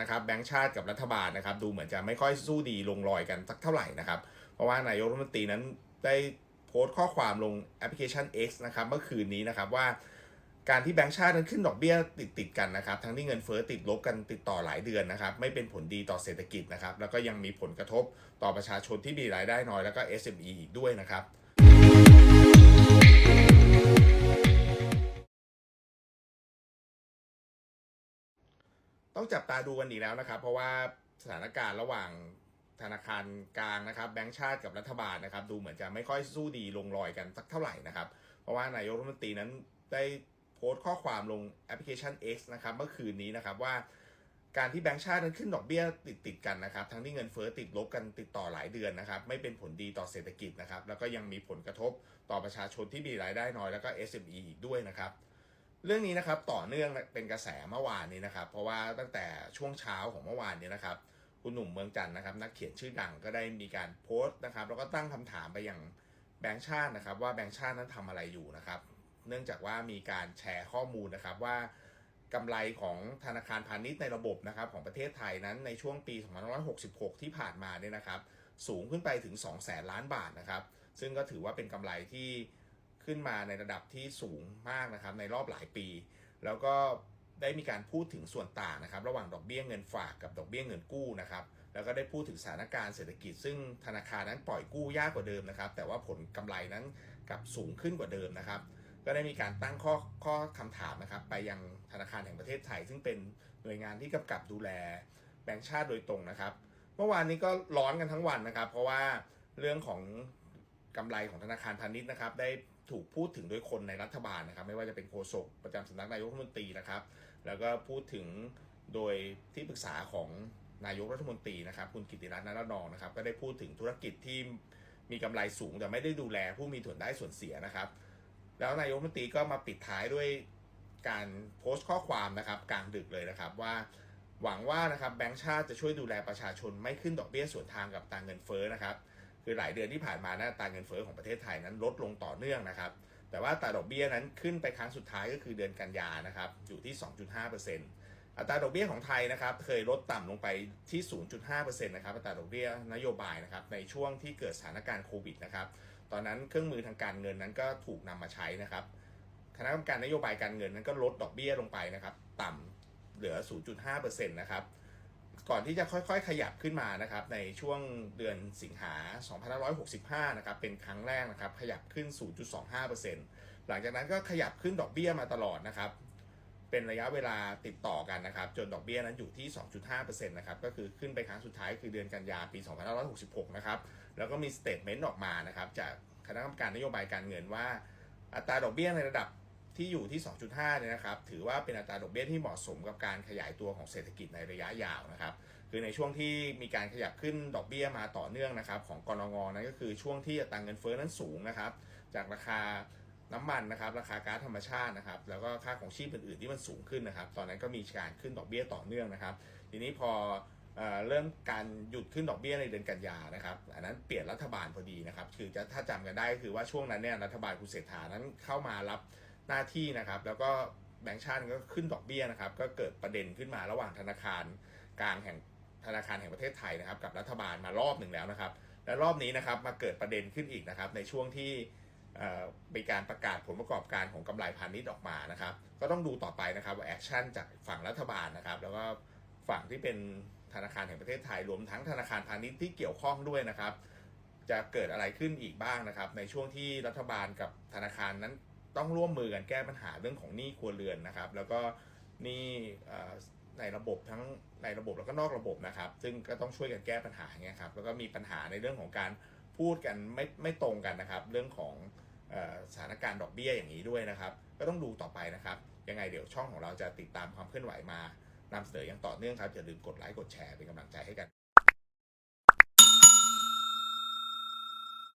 นะครับแบงก์ชาติกับรัฐบาลนะครับดูเหมือนจะไม่ค่อยสู้ดีลงรอยกันสักเท่าไหร่นะครับเพราะว่านายกรัฐมนตรีนั้นได้โพสต์ข้อความลงแอปพลิเคชัน X นะครับเมื่อคืนนี้นะครับว่าการที่แบงก์ชาตินั้นขึ้นดอกเบี้ยติดติดกันนะครับ ทั้งที่เงินเฟ้อติดลบกันติดต่อหลายเดือนนะครับ ไม่เป็นผลดีต่อเศรษฐกิจนะครับ แล้วก็ยังมีผลกระทบต่อประชาชนที่มีรายได้น้อยแล้วก็ SME อีกด้วยนะครับ ต้องจับตาดูกันอีกแล้วนะครับ เพราะว่าสถานการณ์ระหว่างธนาคารกลางนะครับ แบงก์ชาติกับรัฐบาลนะครับ ดูเหมือนจะไม่ค่อยสู้ดีลงรอยกันสักเท่าไหร่นะครับ เพราะว่านายกรัฐมนตรีนั้นได้โพสต์ข้อความลงแอปพลิเคชัน X นะครับเมื่อคืนนี้นะครับว่าการที่แบงก์ชาตินั้นขึ้นดอกเบี้ยติดติดกันนะครับ ทั้งที่เงินเฟ้อติดลบกันติดต่อหลายเดือนนะครับ ไม่เป็นผลดีต่อเศรษฐกิจนะครับ แล้วก็ยังมีผลกระทบต่อประชาชนที่มีรายได้น้อยแล้วก็ SME อีกด้วยนะครับ เรื่องนี้นะครับต่อเนื่องเป็นกระแสเมื่อวานนี้นะครับ เพราะว่าตั้งแต่ช่วงเช้าของเมื่อวานนี้นะครับ คุณหนุ่มเมืองจันทร์นะครับ นักเขียนชื่อดังก็ได้มีการโพสต์นะครับ แล้วก็ตั้งคำถามไปยังแบงค์ชาตินะครับ ว่าแบงค์ชาตินั้นทำอะไรอยู่นะครับ เนื่องจากว่ามีการแชร์ข้อมูลนะครับว่ากำไรของธนาคารพาณิชย์ในระบบนะครับของประเทศไทยนั้นในช่วงปี2566 ที่ผ่านมาเนี่ยนะครับ สูงขึ้นไปถึง2แสนล้านบาทนะครับ ซึ่งก็ถือว่าเป็นกำไรที่ ขึ้นมาในระดับที่สูงมากนะครับในรอบหลายปี แล้วก็ได้มีการพูดถึงส่วนต่างนะครับ ระหว่างดอกเบี้ยเงินฝากกับดอกเบี้ยเงินกู้นะครับแล้วก็ได้พูดถึงสถานการณ์เศรษฐกิจ ซึ่งธนาคารนั้นปล่อยกู้ยากกว่าเดิมนะครับ แต่ว่าผลกำไรนั้นกลับสูงขึ้นกว่าเดิมนะครับ ก็ได้มีการตั้งข้อข้อคำถามนะครับ ไปยังธนาคารแห่งประเทศไทย ซึ่งเป็นหน่วยงานที่กำกับดูแลแบงก์ชาติโดยตรงนะครับ เมื่อวานนี้ก็ร้อนกันทั้งวันนะครับ เพราะว่าเรื่องของ กำไรของธนาคารพาณิชย์นะครับ ได้ถูกพูดถึงโดยคนในรัฐบาลนะครับ ไม่ว่าจะเป็นโฆษกประจำสำนักนายกรัฐมนตรีนะครับ แล้วก็พูดถึงโดยที่ปรึกษาของนายกรัฐมนตรีนะครับ คุณกิติรัตน์นรนองนะครับ ก็ได้พูดถึงธุรกิจที่มีกำไรสูงแต่ไม่ได้ดูแลผู้มีส่วนได้ส่วนเสียนะครับ แล้วนายกรัฐมนตรีก็มาปิดท้ายด้วยการโพสต์ข้อความนะครับกลางดึกเลยนะครับว่าหวังว่านะครับแบงก์ชาติจะช่วยดูแลประชาชนไม่ขึ้นดอกเบี้ยส่วนทางกับตราเงินเฟ้อนะครับ คือหลายเดือนที่ผ่านมานะอัตราเงินเฟ้อของประเทศไทยนั้นลดลงต่อเนื่องนะครับ แต่ว่าอัตราดอกเบี้ยนั้นขึ้นไปครั้งสุดท้ายก็คือเดือนกันยานะครับ อยู่ที่ 2.5%อัตราดอกเบี้ยของไทยนะครับเคยลดต่ำลงไปที่ 0.5%นะครับอัตราดอกเบี้ยนโยบายนะครับในช่วงที่เกิดสถานการณ์โควิดนะครับตอนนั้นเครื่องมือทางการเงินนั้นก็ถูกนำมาใช้นะครับคณะกรรมการนโยบายการเงินนั้นก็ลดดอกเบี้ยลงไปนะครับต่ำเหลือ 0.5%นะครับ ก่อนที่จะค่อยๆ ขยับขึ้นมานะครับในช่วงเดือนสิงหา 2565 นะครับเป็นครั้งแรกนะครับขยับขึ้น 0.25%หลังจากนั้นก็ขยับขึ้นดอกเบี้ยมาตลอดนะครับเป็นระยะเวลาติดต่อกันนะครับจนดอกเบี้ยนั้นอยู่ที่ 2.5%นะครับก็คือขึ้นไปครั้งสุดท้ายคือเดือนกันยาปี 2566 นะครับแล้วก็มีสเตทเมนต์ออกมานะครับจากคณะกรรมการนโยบายการเงินว่า อัตราดอกเบี้ยในระดับ ที่อยู่ที่ 2.5เนี่ยนะครับ ถือว่าเป็นอัตราดอกเบี้ยที่เหมาะสมกับการขยายตัวของเศรษฐกิจในระยะยาวนะครับ คือในช่วงที่มีการขยับขึ้นดอกเบี้ยมาต่อเนื่องนะครับ ของกรงงนั้นก็คือช่วงที่อัตราเงินเฟ้อนั้นสูงนะครับ จากราคาน้ำมันนะครับ ราคาก๊าซธรรมชาตินะครับ แล้วก็ค่าของชีพอื่นๆที่มันสูงขึ้นนะครับ ตอนนั้นก็มีการขึ้นดอกเบี้ยต่อเนื่องนะครับ ทีนี้พอเเริ่มการหยุดขึ้นดอกเบี้ยในเดือนกันยานะครับอันนั้นเปลี่ยนรัฐบาลพอดีนะครับ คือจะถ้าจำกันได้คือว่าช่วงนั้นเนี่ยรัฐบาลคุณเศรษฐานั้นเข้ามารับ หน้าที่นะครับ แล้วก็แบงก์ชาติก็ขึ้นดอกเบี้ยนะครับ ก็เกิดประเด็นขึ้นมาระหว่างธนาคารกลางแห่งธนาคารแห่งประเทศไทยนะครับ กับรัฐบาลมารอบหนึ่งแล้วนะครับ และรอบนี้นะครับมาเกิดประเด็นขึ้นอีกนะครับ ในช่วงที่มีการประกาศผลประกอบการของกำไรพาณิชย์ออกมานะครับ ก็ต้องดูต่อไปนะครับว่าแอคชั่นจากฝั่งรัฐบาลนะครับ แล้วก็ฝั่งที่เป็นธนาคารแห่งประเทศไทยรวมทั้งธนาคารพาณิชย์ที่เกี่ยวข้องด้วยนะครับ จะเกิดอะไรขึ้นอีกบ้างนะครับ ในช่วงที่รัฐบาลกับธนาคารนั้น ต้องร่วมมือกันแก้ปัญหาเรื่องของหนี้ครัวเรือนนะครับ แล้วก็หนี้เอ่อในระบบทั้งในระบบแล้วก็นอกระบบนะครับ ซึ่งก็ต้องช่วยกันแก้ปัญหาเงี้ยครับแล้วก็มีปัญหาในเรื่องของการพูดกันไม่ไม่ตรงกันนะครับ เรื่องของอสถานการณ์ดอกเบี้ยอย่างนี้ด้วยนะครับ ก็ต้องดูต่อไปนะครับ ยังไงเดี๋ยวช่องของเราจะติดตามความเคลื่อนไหวมานำเสนออย่างต่อเนื่องครับอย่าลืมกดไลค์กดแชร์เป็นกำลังใจให้กัน